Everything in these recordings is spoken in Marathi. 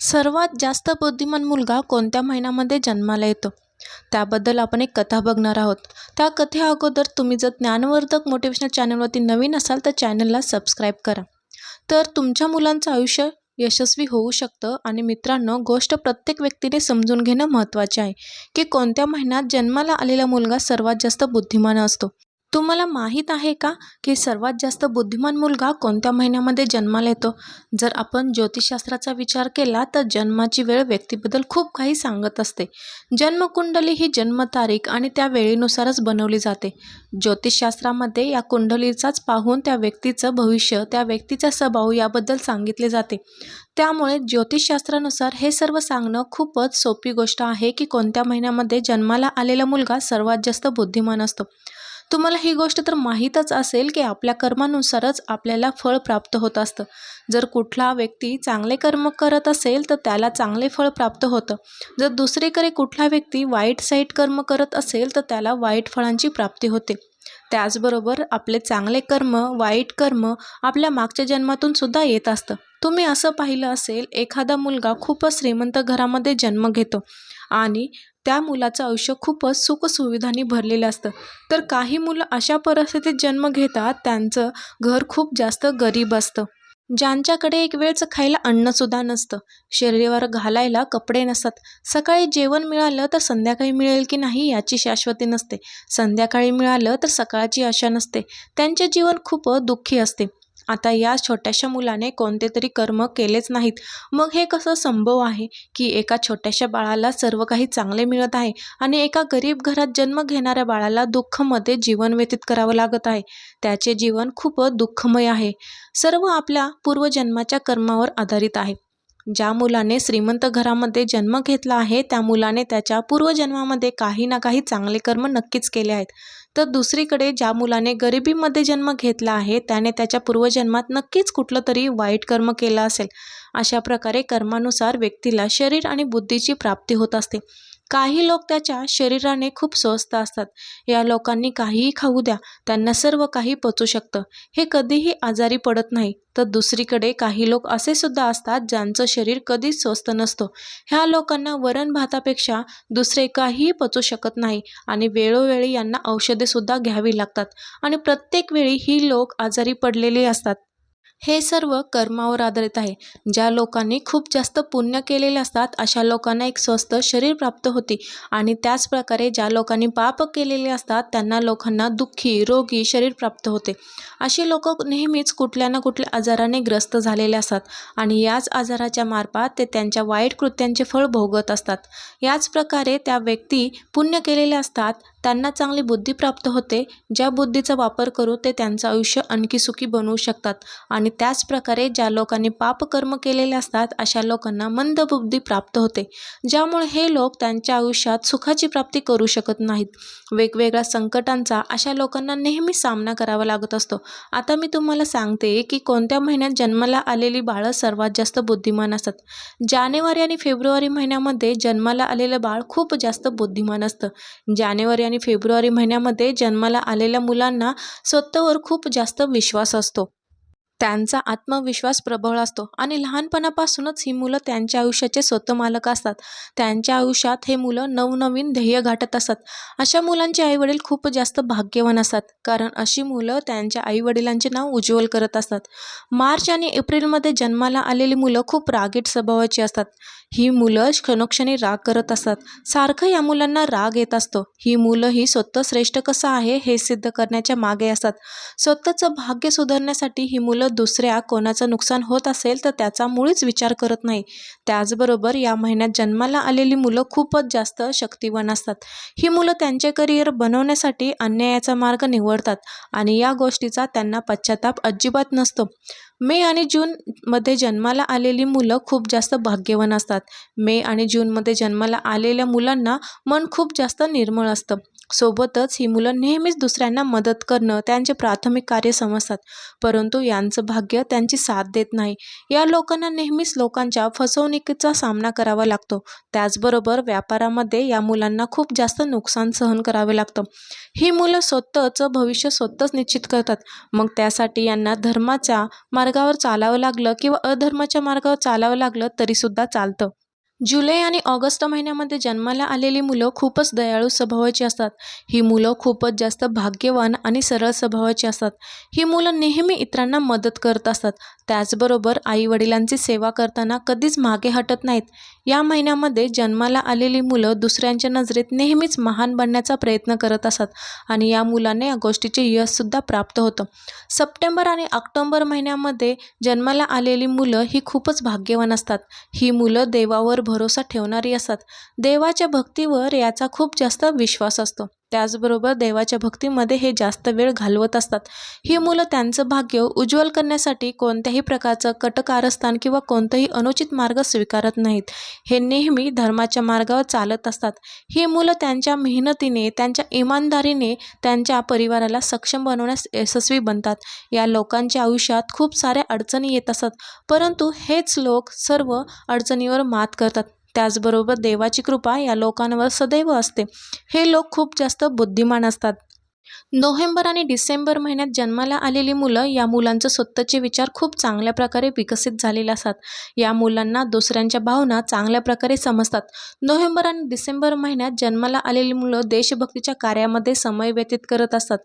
सर्वात जास्त बुद्धिमान मुलगा कोणत्या महिन्यामध्ये जन्माला येतो? त्याबद्दल आपण एक कथा बघणार आहोत. त्या कथे अगोदर तुम्ही जर ज्ञानवर्धक मोटिवेशनल चॅनलवरती नवीन असाल तर चॅनलला सबस्क्राईब करा. तर तुमच्या मुलांचं आयुष्य यशस्वी होऊ शकतं आणि मित्रांनो गोष्ट प्रत्येक व्यक्तीने समजून घेणं महत्त्वाचे आहे की कोणत्या महिन्यात जन्माला आलेला मुलगा सर्वात जास्त बुद्धिमान असतो. तुम्हाला माहीत आहे का की सर्वात जास्त बुद्धिमान मुलगा कोणत्या महिन्यामध्ये जन्माला येतो? जर आपण ज्योतिषशास्त्राचा विचार केला तर जन्माची वेळ व्यक्तीबद्दल खूप काही सांगत असते. जन्मकुंडली ही जन्मतारीख आणि त्या वेळेनुसारच बनवली जाते. ज्योतिषशास्त्रामध्ये या कुंडलीचाच पाहून त्या व्यक्तीचं भविष्य त्या व्यक्तीचा स्वभाव याबद्दल सांगितले जाते. त्यामुळे ज्योतिषशास्त्रानुसार हे सर्व सांगणं खूपच सोपी गोष्ट आहे की कोणत्या महिन्यामध्ये जन्माला आलेला मुलगा सर्वात जास्त बुद्धिमान असतो. तुम्हाला ही गोष्ट तर माहीतच असेल की आपल्या कर्मानुसारच आपल्याला फळ प्राप्त होत असतं. जर कुठला व्यक्ती चांगले कर्म करत असेल तर त्याला चांगले फळ प्राप्त होतं. जर दुसरीकडे कुठला व्यक्ती वाईट साईट कर्म करत असेल तर त्याला वाईट फळांची प्राप्ती होते. त्याचबरोबर आपले चांगले कर्म वाईट कर्म आपल्या मागच्या जन्मातून सुद्धा येत असतं. तुम्ही असं पाहिलं असेल एखादा मुलगा खूपच श्रीमंत घरामध्ये जन्म घेतो आणि त्या मुलाचं आयुष्य खूपच सुखसुविधांनी भरलेलं असतं. तर काही मुलं अशा परिस्थितीत जन्म घेतात त्यांचं घर खूप जास्त गरीब असतं. ज्यांच्याकडे एक वेळचं खायला अन्नसुद्धा नसतं. शरीरावर घालायला कपडे नसतात. सकाळी जेवण मिळालं तर संध्याकाळी मिळेल की नाही याची शाश्वती नसते. संध्याकाळी मिळालं तर सकाळची आशा नसते. त्यांचे जीवन खूप दुःखी असते. आता या छोट्याशा मुलाने कोणते तरी कर्म केलेच नाहीत. मग हे कसं संभव आहे की एका छोट्याशा बाळाला सर्व काही चांगले मिळत आहे आणि एका गरीब घरात जन्म घेणाऱ्या बाळाला दुःखमध्ये जीवन व्यतीत करावं लागत आहे? त्याचे जीवन खूप दुःखमय आहे. सर्व आपल्या पूर्वजन्माच्या कर्मावर आधारित आहे. ज्या मुलाने श्रीमंत घरामध्ये जन्म घेतला आहे त्या मुलाने त्याच्या पूर्वजन्मामध्ये काही ना काही चांगले कर्म नक्कीच केले आहेत. तर दुसरीकडे ज्या मुलाने गरिबीमध्ये जन्म घेतला आहे त्याने त्याच्या पूर्वजन्मात नक्कीच कुठलं तरी वाईट कर्म केलं असेल. अशा प्रकारे कर्मानुसार व्यक्तीला शरीर आणि बुद्धीची प्राप्ती होत असते. काही लोक त्याच्या शरीराने खूप स्वस्थ असतात. या लोकांनी काहीही खाऊ द्या त्यांना सर्व काही पचू शकतं. हे कधीही आजारी पडत नाही. तर दुसरीकडे काही लोक असे सुद्धा असतात ज्यांचं शरीर कधीच स्वस्थ नसतं. ह्या लोकांना वरण भातापेक्षा दुसरे काहीही पचू शकत नाही आणि वेळोवेळी यांना औषधेसुद्धा घ्यावी लागतात. आणि प्रत्येक वेळी ही लोक आजारी पडलेली असतात. हे सर्व कर्मावर आधारित आहे. ज्या लोकांनी खूप जास्त पुण्य केलेले असतात अशा लोकांना एक स्वस्थ शरीर प्राप्त होते. आणि त्याचप्रकारे ज्या लोकांनी पाप केलेले असतात त्यांना लोकांना दुःखी रोगी शरीर प्राप्त होते. असे लोक नेहमीच कुठल्या ना कुठल्या आजाराने ग्रस्त झालेले असतात. आणि याच आजाराच्या मार्फत ते त्यांच्या वाईट कृत्यांचे फळ भोगत असतात. याच प्रकारे त्या व्यक्ती पुण्य केलेल्या असतात त्यांना चांगली बुद्धी प्राप्त होते. ज्या बुद्धीचा वापर करू ते त्यांचं आयुष्य आणखी सुखी बनवू शकतात. आणि त्याचप्रकारे ज्या लोकांनी पापकर्म केलेले असतात अशा लोकांना मंद बुद्धी प्राप्त होते. ज्यामुळे हे लोक त्यांच्या आयुष्यात सुखाची प्राप्ती करू शकत नाहीत. वेगवेगळ्या संकटांचा अशा लोकांना नेहमी सामना करावा लागत असतो. आता मी तुम्हाला सांगते की कोणत्या महिन्यात जन्माला आलेली बाळं सर्वात जास्त बुद्धिमान असतात. जानेवारी आणि फेब्रुवारी महिन्यामध्ये जन्माला आलेलं बाळ खूप जास्त बुद्धिमान असतं. जानेवारी आणि फेब्रुवारी महिन्यामध्ये जन्माला आलेल्या मुलांना स्वतःवर खूप जास्त विश्वास असतो. त्यांचा आत्मविश्वास प्रबळ असतो. आणि लहानपणापासूनच ही मुलं त्यांच्या आयुष्याचे स्वतः मालक असतात. त्यांच्या आयुष्यात हे मुलं नवनवीन ध्येय गाठत असतात अशा मुलांचे आईवडील खूप जास्त भाग्यवान असतात. कारण अशी मुलं त्यांच्या आईवडिलांचे नाव उज्ज्वल करत असतात. मार्च आणि एप्रिलमध्ये जन्माला आलेली मुलं खूप रागीट स्वभावाची असतात. ही मुलं क्षणोक्षणी राग करत असतात. सारखं या मुलांना राग येत असतो. ही मुलं ही स्वतः श्रेष्ठ कसं आहे हे सिद्ध करण्याच्या मागे असतात. स्वतःचं भाग्य सुधारण्यासाठी ही मुलं दुसऱ्या कोणाचं नुकसान होत असेल तर त्याचा मुळीच विचार करत नाही. त्याचबरोबर या महिन्यात जन्माला आलेली मुलं खूपच जास्त शक्तिवान असतात. ही मुलं त्यांचे करिअर बनवण्यासाठी अन्यायाचा मार्ग निवडतात आणि या गोष्टीचा त्यांना पश्चाताप अजिबात नसतो. मे आणि जूनमध्ये जन्माला आलेली मुलं खूप जास्त भाग्यवान असतात. मे आणि जूनमध्ये जन्माला आलेल्या मुलांना मन खूप जास्त निर्मळ असतं. सोबतच ही मुलं नेहमीच दुसऱ्यांना मदत करणं त्यांचे प्राथमिक कार्य समजतात. परंतु यांचं भाग्य त्यांची साथ देत नाही. या लोकांना नेहमीच लोकांच्या फसवणुकीचा सामना करावा लागतो. त्याचबरोबर व्यापारामध्ये या मुलांना खूप जास्त नुकसान सहन करावे लागतं. ही मुलं स्वतःचं भविष्य स्वतःच निश्चित करतात. मग त्यासाठी यांना धर्माच्या मार्गावर चालावं लागलं किंवा अधर्माच्या मार्गावर चालावं लागलं तरीसुद्धा चालतं. जुलै आणि ऑगस्ट महिन्यामध्ये जन्माला आलेली मुलं खूपच दयाळू स्वभावाची असतात. ही मुलं खूपच जास्त भाग्यवान आणि सरळ स्वभावाची असतात. ही मुलं नेहमी इतरांना मदत करत असतात. त्याचबरोबर आईवडिलांची सेवा करताना कधीच मागे हटत नाहीत. या महिन्यामध्ये जन्माला आलेली मुलं दुसऱ्यांच्या नजरेत नेहमीच महान बनण्याचा प्रयत्न करत असतात आणि या मुलाने या गोष्टीचे यशसुद्धा प्राप्त होतं. सप्टेंबर आणि ऑक्टोंबर महिन्यामध्ये जन्माला आलेली मुलं ही खूपच भाग्यवान असतात. ही मुलं देवावर भरोसा ठेवणारी असतात देवाच्या भक्तीवर याचा खूप जास्त विश्वास असतो. त्याचबरोबर देवाच्या भक्तीमध्ये हे जास्त वेळ घालवत असतात. ही मुलं त्यांचं भाग्य उज्ज्वल करण्यासाठी कोणत्याही प्रकारचं कटकारस्थान किंवा कोणताही अनुचित मार्ग स्वीकारत नाहीत. हे नेहमी धर्माच्या मार्गावर चालत असतात. ही मुलं त्यांच्या मेहनतीने त्यांच्या इमानदारीने त्यांच्या परिवाराला सक्षम बनवण्यास यशस्वी बनतात. या लोकांच्या आयुष्यात खूप साऱ्या अडचणी येत असतात. परंतु हेच लोक सर्व अडचणीवर मात करतात. त्याचबरोबर देवाची कृपा या लोकांवर सदैव असते. हे लोक खूप जास्त बुद्धिमान असतात. नोव्हेंबर आणि डिसेंबर महिन्यात जन्माला आलेली मुलं या मुलांचं स्वतःचे विचार खूप चांगल्या प्रकारे विकसित झालेले असतात. या मुलांना दुसऱ्यांच्या भावना चांगल्या प्रकारे समजतात. नोव्हेंबर आणि डिसेंबर महिन्यात जन्माला आलेली मुलं देशभक्तीच्या कार्यामध्ये समय व्यतीत करत असतात.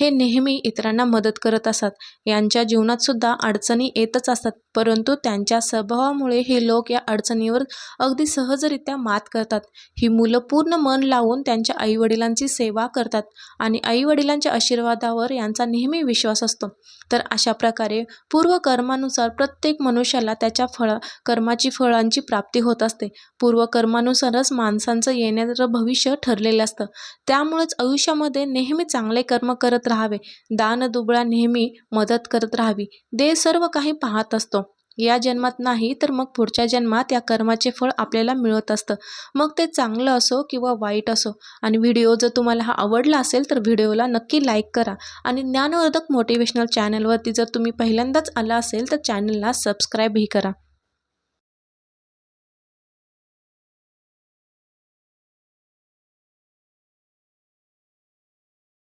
हे नेहमी इतरांना मदत करत असतात. यांच्या जीवनात सुद्धा अडचणी येतच असतात परंतु त्यांच्या स्वभावामुळे हे लोक या अडचणीवर अगदी सहजरित्या मात करतात. ही मुलं पूर्ण मन लावून त्यांच्या आईवडिलांची सेवा करतात आणि आई आईवडिलांच्या आशीर्वादावर यांचा नेहमी विश्वास असतो. तर अशा प्रकारे पूर्वकर्मानुसार प्रत्येक मनुष्याला त्याच्या फळ कर्माची फळांची प्राप्ती होत असते. पूर्वकर्मानुसारच माणसांचं येणारं भविष्य ठरलेलं असतं. त्यामुळेच आयुष्यामध्ये नेहमी चांगले कर्म करत राहावे. दान दुबळा नेहमी मदत करत राहावी. दे सर्व काही पाहत असतो. या जन्मात नाही तर मग पुढच्या जन्मात या कर्माचे फळ आपल्याला मिळत असतं. मग ते चांगलं असो किंवा वाईट असो आणि व्हिडिओ जर तुम्हाला हा आवडला असेल तर व्हिडिओला नक्की लाईक करा. आणि ज्ञानवर्धक मोटिवेशनल चॅनलवरती जर तुम्ही पहिल्यांदाच आला असेल तर चॅनलला सबस्क्राईबही करा.